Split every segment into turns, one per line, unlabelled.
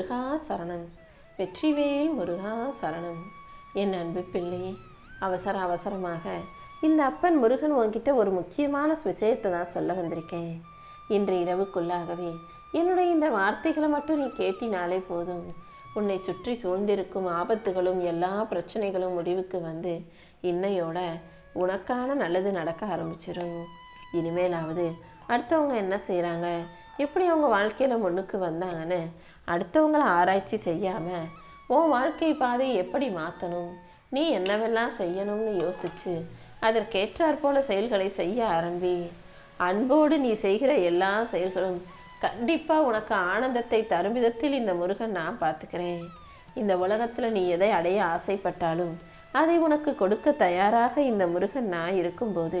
முருகா சரணம். வெற்றிவேல் முருகா சரணம். என் அன்பு பிள்ளை அவசர அவசரமாக இந்த அப்பன் முருகன் உன்கிட்ட ஒரு முக்கியமான விஷயத்தை தான் சொல்ல வந்திருக்கேன். இன்று இரவுக்குள்ளாகவே என்னுடைய இந்த வார்த்தைகளை மட்டும் நீ கேட்டினாலே போதும். உன்னை சுற்றி சூழ்ந்திருக்கும் ஆபத்துகளும் எல்லா பிரச்சனைகளும் முடிவுக்கு வந்து இன்னையோட உனக்கான நல்லது நடக்க ஆரம்பிச்சிடும் இனிமேலாவது அடுத்தவங்க என்ன செய்கிறாங்க எப்படி அவங்க வாழ்க்கையில் முன்னுக்கு வந்தாங்கன்னு அடுத்தவங்கள ஆராய்ச்சி செய்யாமல் உன் வாழ்க்கை பாதையை எப்படி மாற்றணும் நீ என்னவெல்லாம் செய்யணும்னு யோசிச்சு அதற்கேற்றாற் போல செயல்களை செய்ய ஆரம்பி. அன்போடு நீ செய்கிற எல்லா செயல்களும் கண்டிப்பாக உனக்கு ஆனந்தத்தை தரும் விதத்தில் இந்த முருகன் நான் பார்த்துக்கிறேன். இந்த உலகத்தில் நீ எதை அடைய ஆசைப்பட்டாலும் அதை உனக்கு கொடுக்க தயாராக இந்த முருகன் நான் இருக்கும்போது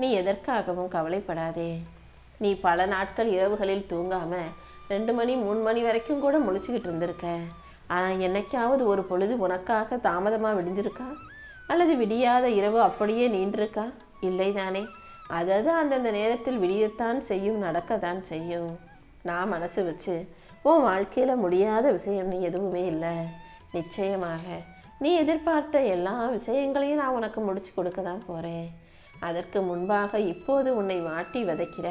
நீ எதற்காகவும் கவலைப்படாதே. நீ பல நாட்கள் இரவுகளில் தூங்காமல் ரெண்டு மணி மூணு மணி வரைக்கும் கூட முழிச்சுக்கிட்டு இருந்திருக்க ஆனால் என்னைக்காவது ஒரு பொழுது உனக்காக தாமதமாக விடிஞ்சிருக்கா? அல்லது விடியாத இரவு அப்படியே நீண்டிருக்கா? இல்லைதானே அதாவது அந்தந்த நேரத்தில் விடியத்தான் செய்யும் நடக்கத்தான் செய்யும். நான் மனசு வச்சு உன் வாழ்க்கையில் முடியாத விஷயம் நீ எதுவுமே இல்லை. நிச்சயமாக நீ எதிர்பார்த்த எல்லா விஷயங்களையும் நான் உனக்கு முடிச்சு கொடுக்க தான் போகிறேன் அதற்கு முன்பாக இப்போது உன்னை வாட்டி வதைக்கிற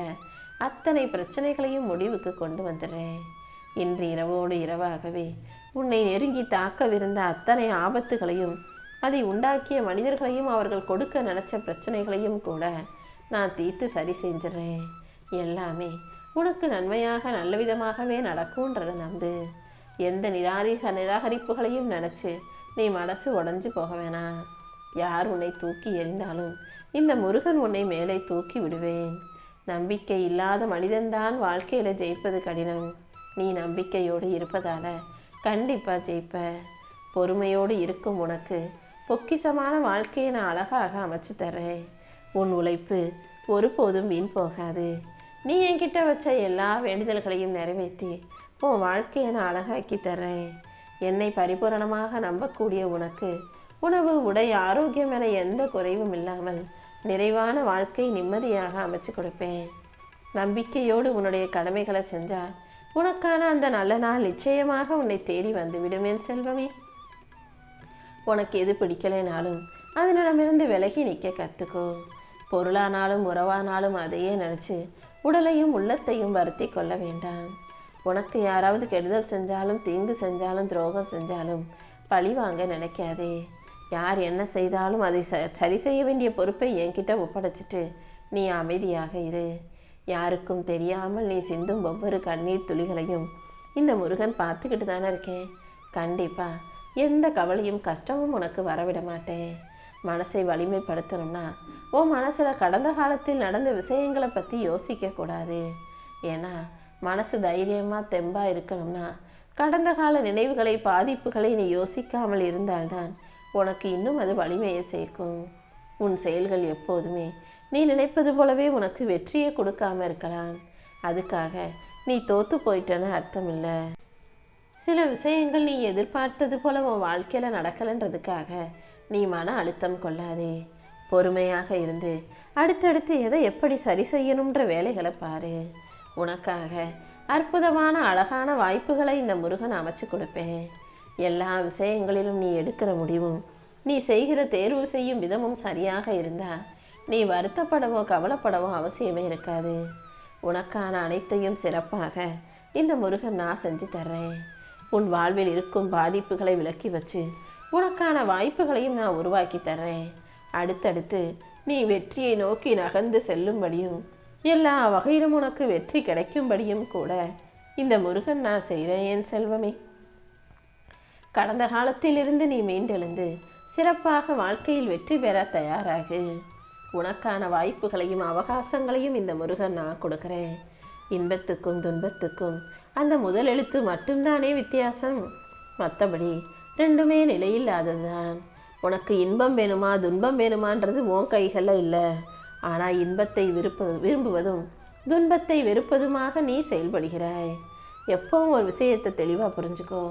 அத்தனை பிரச்சனைகளையும் முடிவுக்கு கொண்டு வந்துடுறேன். இன்று இரவோடு இரவாகவே உன்னை நெருங்கி தாக்கவிருந்த அத்தனை ஆபத்துகளையும் அதை உண்டாக்கிய மனிதர்களையும் அவர்கள் கொடுக்க நினைச்ச பிரச்சனைகளையும் கூட நான் தீர்த்து சரி செஞ்சிடுறேன். எல்லாமே உனக்கு நன்மையாக நல்ல விதமாகவே நடக்கும்ன்றதை நம்பு. எந்த நிராரிக நிராகரிப்புகளையும் நினச்சி நீ மனசு உடஞ்சு போக வேணாம். யார் உன்னை தூக்கி எறிந்தாலும் இந்த முருகன் உன்னை மேலே தூக்கி விடுவேன். நம்பிக்கை இல்லாத மனிதன்தான் வாழ்க்கையில் ஜெயிப்பது கடினம். நீ நம்பிக்கையோடு இருப்பதால கண்டிப்பாக ஜெயிப்ப. பொறுமையோடு இருக்கும் உனக்கு பொக்கிசமான வாழ்க்கையை நான் அழகாக அமைச்சு தர்றேன். உன் உழைப்பு ஒருபோதும் வீண் போகாது. நீ என்கிட்ட வச்ச எல்லா வேண்டுதல்களையும் நிறைவேற்றி உன் வாழ்க்கையை நான் அழகாக்கி தர்றேன். என்னை பரிபூரணமாக நம்பக்கூடிய உனக்கு உணவு உடை ஆரோக்கியம் என எந்த குறைவும் இல்லாமல் நிறைவான வாழ்க்கை நிம்மதியாக அமைச்சு கொடுப்பேன். நம்பிக்கையோடு உன்னுடைய கடமைகளை செஞ்சால் உனக்கான அந்த நல்ல நாள் நிச்சயமாக உன்னை தேடி வந்து விடுமேன் செல்வமே. உனக்கு எது பிடிக்கலைனாலும் அதனிடமிருந்து விலகி நிற்க கற்றுக்கோ. பொருளானாலும் உறவானாலும் அதையே நினச்சி உடலையும் உள்ளத்தையும் வருத்தி கொள்ள வேண்டாம். உனக்கு யாராவது கெடுதல் செஞ்சாலும் தீங்கு செஞ்சாலும் துரோகம் செஞ்சாலும் பழி வாங்க நினைக்காதே. யார் என்ன செய்தாலும் அதை ச சரி செய்ய வேண்டிய பொறுப்பை என்கிட்ட ஒப்படைச்சிட்டு நீ அமைதியாக இரு. யாருக்கும் தெரியாமல் நீ சிந்தும் ஒவ்வொரு கண்ணீர் துளிகளையும் இந்த முருகன் பார்த்துக்கிட்டு தானே இருக்கேன். கண்டிப்பாக எந்த கவலையும் கஷ்டமும் உனக்கு வரவிட மாட்டேன். மனசை வலிமைப்படுத்தணும்னா உன் மனசில் கடந்த காலத்தில் நடந்த விஷயங்களை பற்றி யோசிக்கக்கூடாது ஏன்னா மனசு தைரியமாக தெம்பாக இருக்கணும்னா கடந்த கால நினைவுகளை பாதிப்புகளை நீ யோசிக்காமல் இருந்தால்தான் உனக்கு இன்னும் அது வலிமையை சேர்க்கும். உன் செயல்கள் எப்போதுமே நீ நினைப்பது போலவே உனக்கு வெற்றியை கொடுக்காம இருக்கலாம். அதுக்காக நீ தோத்து போயிட்டன்னு அர்த்தம் இல்லை சில விஷயங்கள் நீ எதிர்பார்த்தது போல உன் வாழ்க்கையில் நடக்கலைன்றதுக்காக நீ மன அழுத்தம் கொள்ளாதே. பொறுமையாக இருந்து அடுத்தடுத்து எதை எப்படி சரி செய்யணுன்ற வேலைகளை பாரு. உனக்காக அற்புதமான அழகான வாய்ப்புகளை இந்த முருகன் அமைச்சு கொடுப்பேன். எல்லா விஷயங்களிலும் நீ எடுக்கிற முடிவும் நீ செய்கிற தேர்வு செய்யும் விதமும் சரியாக இருந்தால் நீ வருத்தப்படவோ கவலைப்படவோ அவசியமே இருக்காது. உனக்கான அனைத்தையும் சிறப்பாக இந்த முருகன் நான் செஞ்சு தர்றேன். உன் வாழ்வில் இருக்கும் பாதிப்புகளை விலக்கி வச்சு உனக்கான வாய்ப்புகளையும் நான் உருவாக்கி தர்றேன். அடுத்தடுத்து நீ வெற்றியை நோக்கி நகர்ந்து செல்லும்படியும் எல்லா வகையிலும் உனக்கு வெற்றி கிடைக்கும்படியும் கூட இந்த முருகன் நான் செய்கிறேன் என் செல்வமே. கடந்த காலத்திலிருந்து நீ மீண்டெழுந்து சிறப்பாக வாழ்க்கையில் வெற்றி பெற தயாராகு. உனக்கான வாய்ப்புகளையும் அவகாசங்களையும் இந்த முருகன் நான் கொடுக்குறேன். இன்பத்துக்கும் துன்பத்துக்கும் அந்த முதல் எழுத்து மட்டும்தானே வித்தியாசம்? மற்றபடி ரெண்டுமே நிலையில்லாததுதான். உனக்கு இன்பம் வேணுமா துன்பம் வேணுமான்றது உன் கைகளில் இல்லை. ஆனால் இன்பத்தை விருப்ப விரும்புவதும் துன்பத்தை வெறுப்பதுமாக நீ செயல்படுகிறாய். எப்பவும் ஒரு விஷயத்தை தெளிவாக புரிஞ்சுக்கோ.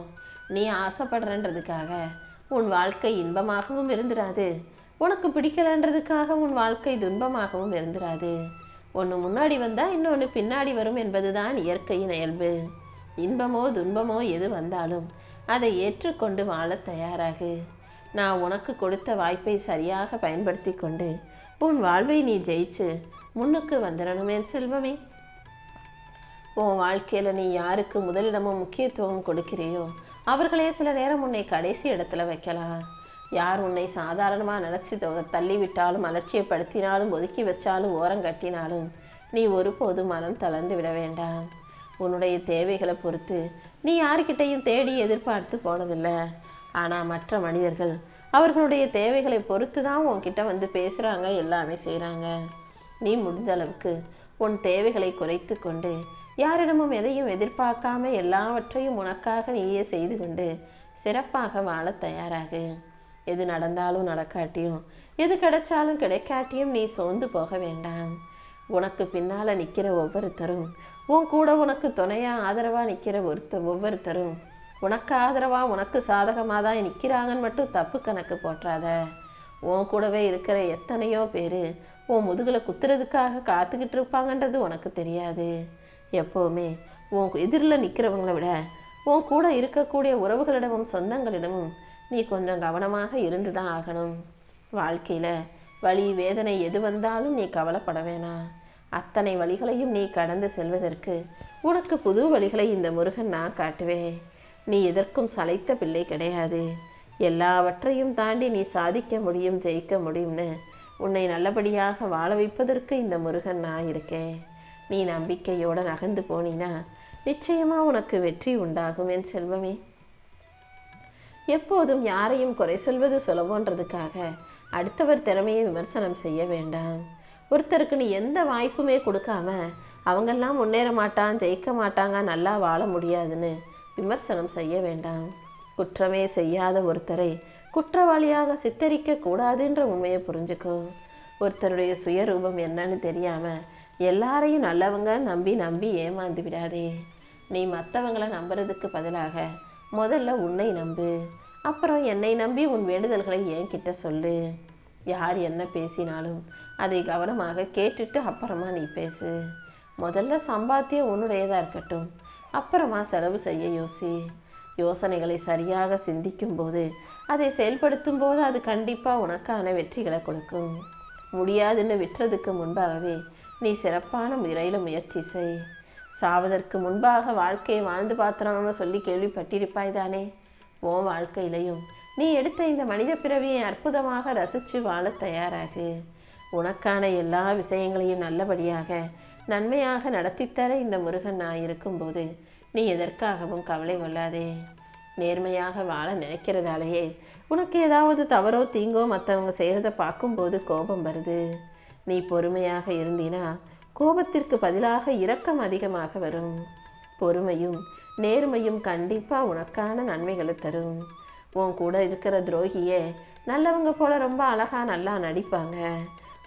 நீ ஆசைப்படுறன்றதுக்காக உன் வாழ்க்கை இன்பமாகவும் இருந்துராது. உனக்கு பிடிக்கலன்றதுக்காக உன் வாழ்க்கை துன்பமாகவும் இருந்துராது. ஒன்று முன்னாடி வந்தால் இன்னொன்று பின்னாடி வரும் என்பதுதான் இயற்கையின் இயல்பு. இன்பமோ துன்பமோ எது வந்தாலும் அதை ஏற்றுக்கொண்டு வாழத் தயாராகு. நான் உனக்கு கொடுத்த வாய்ப்பை சரியாக பயன்படுத்தி கொண்டு உன் வாழ்வை நீ ஜெயிச்சு முன்னுக்கு வந்துடணுமே செல்வமே. உன் வாழ்க்கையில் நீ யாருக்கு முதலிடமும் முக்கியத்துவம் கொடுக்கிறியோ அவர்களே சில நேரம் உன்னை கடைசி இடத்துல வைக்கலாம். யார் உன்னை சாதாரணமாக நினச்சி தள்ளி விட்டாலும் அலட்சியப்படுத்தினாலும் ஒதுக்கி வச்சாலும் ஓரம் கட்டினாலும் நீ ஒருபோதும் மனம் தளர்ந்து விட வேண்டாம். உன்னுடைய தேவைகளை பொறுத்து நீ யாருக்கிட்டையும் தேடி எதிர்பார்த்து போனதில்லை. ஆனால் மற்ற மனிதர்கள் அவர்களுடைய தேவைகளை பொறுத்து தான் உன்கிட்ட வந்து பேசுகிறாங்க எல்லாமே செய்கிறாங்க நீ முடிந்த அளவுக்கு உன் தேவைகளை குறைத்து கொண்டு யாரிடமும் எதையும் எதிர்பார்க்காம எல்லாவற்றையும் உனக்காக நீயே செய்து கொண்டு சிறப்பாக வாழ தயாராகு. எது நடந்தாலும் நடக்காட்டியும் எது கிடைச்சாலும் கிடைக்காட்டியும் நீ சோர்ந்து போக வேண்டாம். உனக்கு பின்னால நிக்கிற ஒவ்வொருத்தரும் உன் கூட உனக்கு துணையா ஆதரவா நிக்கிற ஒருத்த ஒவ்வொருத்தரும் உனக்கு ஆதரவா உனக்கு சாதகமாக தான் நிற்கிறாங்கன்னு மட்டும் தப்பு கணக்கு போட்டுறாத உன் கூடவே இருக்கிற எத்தனையோ பேர் உன் முதுகில் குத்துறதுக்காக காத்துக்கிட்டு இருப்பாங்கன்றது உனக்கு தெரியாது. எப்போவுமே. உன் எதிரில் நிற்கிறவங்கள விட உன் கூட இருக்கக்கூடிய உறவுகளிடமும் சொந்தங்களிடமும் நீ கொஞ்சம் கவனமாக இருந்து தான் ஆகணும். வாழ்க்கையில் வலி வேதனை எது வந்தாலும் நீ கவலைப்பட வேணாம் அத்தனை வழிகளையும் நீ கடந்து செல்வதற்கு உனக்கு புது வழிகளை இந்த முருகன் நான் காட்டுவேன். நீ எதற்கும் சளைத்த பிள்ளை கிடையாது. எல்லாவற்றையும் தாண்டி நீ சாதிக்க முடியும் ஜெயிக்க முடியும்னு உன்னை நல்லபடியாக வாழ வைப்பதற்கு இந்த முருகன் நான் இருக்கேன். நீ நம்பிக்கையோடு நகர்ந்து போனீனா நிச்சயமா உனக்கு வெற்றி உண்டாகும் என் செல்வமே. எப்போதும் யாரையும் குறை சொல்வது சுலபன்றதுக்காக அடுத்தவர் திறமையை விமர்சனம் செய்ய வேண்டாம். ஒருத்தருக்கு நீ எந்த வாய்ப்புமே கொடுக்காம அவங்கெல்லாம் முன்னேற மாட்டான் ஜெயிக்க மாட்டாங்க நல்லா வாழ முடியாதுன்னு விமர்சனம் செய்ய வேண்டாம். குற்றமே செய்யாத ஒருத்தரை குற்றவாளியாக சித்தரிக்க கூடாதுன்ற உண்மையை புரிஞ்சுக்கோ. ஒருத்தருடைய சுயரூபம் என்னன்னு தெரியாமல் எல்லாரையும் நல்லவங்க நம்பி நம்பி ஏமாந்து விடாதே. நீ மற்றவங்களை நம்புறதுக்கு பதிலாக முதல்ல உன்னை நம்பு. அப்புறம் என்னை நம்பி உன் வேண்டுதல்களை என்கிட்ட சொல்லு. யார் என்ன பேசினாலும் அதை கவனமாக கேட்டுட்டு அப்புறமா நீ பேசு. முதல்ல சம்பாத்தியம் உன்னுடையதாக இருக்கட்டும். அப்புறமா செலவு செய்ய யோசி. யோசனைகளை சரியாக சிந்திக்கும் போது அதை செயல்படுத்தும் போது அது கண்டிப்பாக உனக்கான வெற்றிகளை கொடுக்கும். முடியாதுன்னு விட்டுறதுக்கு முன்பாகவே நீ சிறப்பான முறையில் முயற்சி செய். சாவதற்கு முன்பாக வாழ்க்கையை வாழ்ந்து பார்த்தோம்னு சொல்லி கேள்விப்பட்டிருப்பாய் தானே உன் வாழ்க்கையிலையும். நீ எடுத்த இந்த மனித பிறவியை அற்புதமாக ரசித்து வாழ தயாராகு. உனக்கான எல்லா விஷயங்களையும் நல்லபடியாக நன்மையாக நடத்தித்தர இந்த முருகன் நான் இருக்கும்போது நீ எதற்காகவும் கவலை கொள்ளாதே. நேர்மையாக வாழ நினைக்கிறதாலேயே உனக்கு ஏதாவது தவறோ தீங்கோ மற்றவங்க செய்கிறத பார்க்கும்போது கோபம் வருது. நீ பொறுமையாக இருந்தினா கோபத்திற்கு பதிலாக இரக்கம் அதிகமாக வரும். பொறுமையும் நேர்மையும் கண்டிப்பாக உனக்கான நன்மைகளை தரும். உன் கூட இருக்கிற துரோகியே நல்லவங்க போல ரொம்ப அழகாக நல்லா நடிப்பாங்க.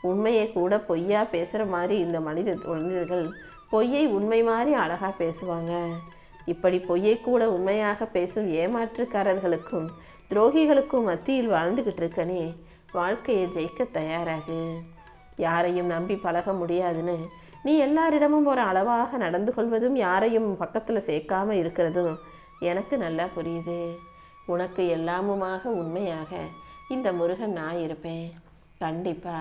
உண்மையை கூட பொய்யா பேசுகிற மாதிரி இந்த மனித மனிதர்கள் பொய்யை உண்மை மாதிரி அழகாக பேசுவாங்க. இப்படி பொய்யை கூட உண்மையாக பேசும் ஏமாற்றுக்காரர்களுக்கும் துரோகிகளுக்கும் மத்தியில் வாழ்ந்துக்கிட்டு இருக்கனே வாழ்க்கையை ஜெயிக்க தயாராகு. யாரையும் நம்பி பழக முடியாதுன்னு. நீ எல்லாரிடமும் ஒரு அளவாக நடந்து கொள்வதும் யாரையும் பக்கத்தில் சேர்க்காம இருக்கிறதும் எனக்கு நல்லா புரியுது. உனக்கு எல்லாமுமாக உண்மையாக இந்த முருகன் நான் இருப்பேன். கண்டிப்பா.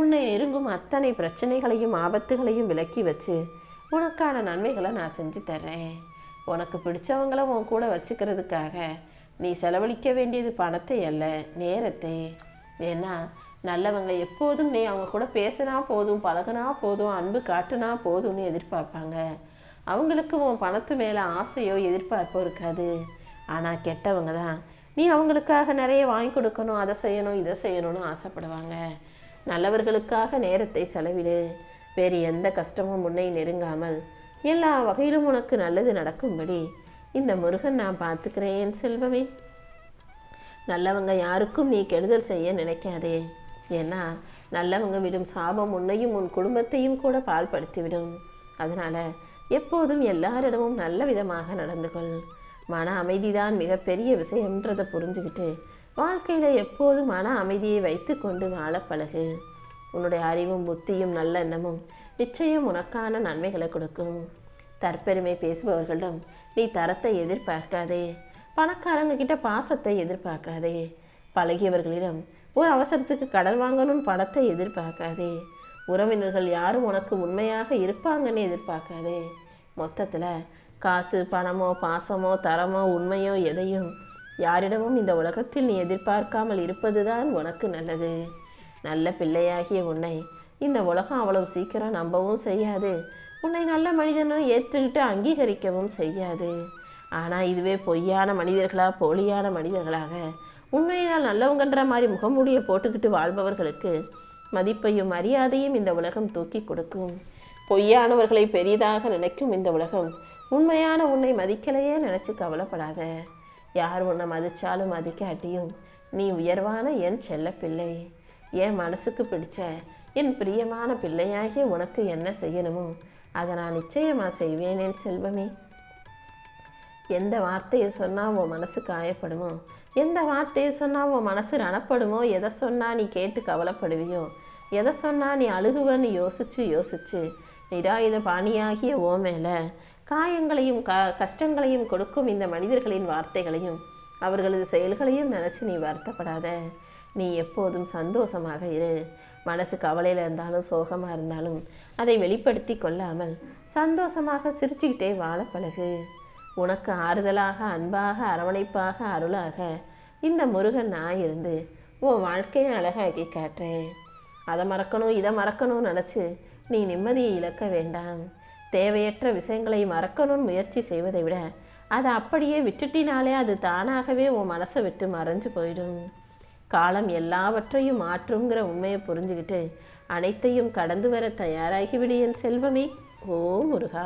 உன்னை நெருங்கும் அத்தனை பிரச்சனைகளையும் ஆபத்துகளையும் விலக்கி வச்சு உனக்கான நன்மைகளை நான் செஞ்சு தர்றேன். உனக்கு பிடிச்சவங்கள உன் கூட வச்சுக்கிறதுக்காக நீ செலவழிக்க வேண்டியது பணத்தை அல்ல நேரத்தை. ஏன்னா நல்லவங்க எப்போதும் நீ அவங்க கூட பேசினா போதும் பழகுனா போதும் அன்பு காட்டுனா போதும்னு எதிர்பார்ப்பாங்க. அவங்களுக்கு உன் பணத்து மேலே ஆசையோ எதிர்பார்ப்போ இருக்காது. ஆனால் கெட்டவங்க தான். நீ அவங்களுக்காக நிறைய வாங்கி கொடுக்கணும் அதை செய்யணும் இதை செய்யணும்னு ஆசைப்படுவாங்க. நல்லவர்களுக்காக நேரத்தை செலவிடு. வேறு எந்த கஷ்டமும் முன்னை நெருங்காமல் எல்லா வகையிலும் உனக்கு நல்லது நடக்கும்படி இந்த முருகன் நான் பார்த்துக்கிறேன் செல்வமே. நல்லவங்க யாருக்கும் நீ கெடுதல் செய்ய நினைக்காதே. ஏன்னா நல்லவங்க விடும் சாபம் உன்னையும் உன் குடும்பத்தையும் கூட பால்படுத்திவிடும் அதனால எப்போதும் எல்லாரிடமும் நல்ல விதமாக நடந்து கொள். மன அமைதிதான் மிகப்பெரிய விஷயம்ன்றதை புரிஞ்சுக்கிட்டு வாழ்க்கையில் எப்போதும் மன அமைதியை வைத்துக்கொண்டு வாழ பழகு. உன்னுடைய அறிவும் புத்தியும் நல்லெண்ணமும் நிச்சயம் உனக்கான நன்மைகளை கொடுக்கும். தற்பெருமை பேசுபவர்களிடம் நீ தரத்தை எதிர்பார்க்காதே. பணக்காரங்க கிட்ட பாசத்தை எதிர்பார்க்காதே. பழகியவர்களிடம் ஒரு அவசரத்துக்கு கடன் வாங்கணும்னு பணத்தை எதிர்பார்க்காதே. உறவினர்கள் யாரும் உனக்கு உண்மையாக இருப்பாங்கன்னு எதிர்பார்க்காதே. மொத்தத்தில் காசு பணமோ பாசமோ தரமோ உண்மையோ எதையும் யாரிடமும் இந்த உலகத்தில் நீ எதிர்பார்க்காமல் இருப்பதுதான் உனக்கு நல்லது. நல்ல பிள்ளையாகிய உன்னை இந்த உலகம் அவ்வளவு சீக்கிரம் நம்பவும் செய்யாது. உன்னை நல்ல மனிதனும் ஏற்றுக்கிட்டு அங்கீகரிக்கவும் செய்யாது. ஆனால் இதுவே பொய்யான மனிதர்களாக போலியான மனிதர்களாக. உண்மையினால் நல்லவங்கன்ற மாதிரி முகமூடியை போட்டுக்கிட்டு வாழ்பவர்களுக்கு மதிப்பையும் மரியாதையும் இந்த உலகம் தூக்கி கொடுக்கும். பொய்யானவர்களை பெரிதாக நினைக்கும் இந்த உலகம் உண்மையான உன்னை மதிக்கலையே நினச்சி கவலைப்படாத. யார் உன்னை மதிச்சாலும் மதிக்காட்டியும் நீ உயர்வான என் செல்ல பிள்ளை. என் மனசுக்கு பிடிச்ச என் பிரியமான பிள்ளையாகிய உனக்கு என்ன செய்யணுமோ அதை நான் நிச்சயமாக செய்வேன் என் செல்வமே. எந்த வார்த்தையை சொன்னால் உன் மனசு காயப்படுமோ? எந்த வார்த்தையை சொன்னால் உன் மனசு ரணப்படுமோ? எதை சொன்னால் நீ கேட்டு கவலைப்படுவியோ? எதை சொன்னால் நீ அழுகுவன்னு யோசிச்சு யோசிச்சு நிராயுத பாணியாகிய ஓ மேலே காயங்களையும் க கஷ்டங்களையும் கொடுக்கும் இந்த மனிதர்களின் வார்த்தைகளையும் அவர்களது செயல்களையும் நினச்சி நீ வருத்தப்படாத. நீ எப்போதும் சந்தோஷமாக இரு. மனசு கவலையில் இருந்தாலும் சோகமாக இருந்தாலும் அதை வெளிப்படுத்தி கொள்ளாமல் சந்தோஷமாக சிரிச்சுக்கிட்டே வாழ பழகு. உனக்கு ஆறுதலாக அன்பாக அரவணைப்பாக அருளாக இந்த முருகன் நான் இருந்து உன் வாழ்க்கையை அழகாக்கி காட்டுறேன். அதை மறக்கணும் இதை மறக்கணும்னு நினச்சி நீ நிம்மதியை இழக்க வேண்டாம். தேவையற்ற விஷயங்களை மறக்கணும்னு முயற்சி செய்வதை விட அதை அப்படியே விட்டுட்டினாலே அது தானாகவே உன் மனசை விட்டு மறைஞ்சு போயிடும். காலம் எல்லாவற்றையும் மாற்றுங்கிற உண்மையை புரிஞ்சுக்கிட்டு அனைத்தையும் கடந்து வர தயாராகிவிடு என் செல்வமே. ஓ முருகா.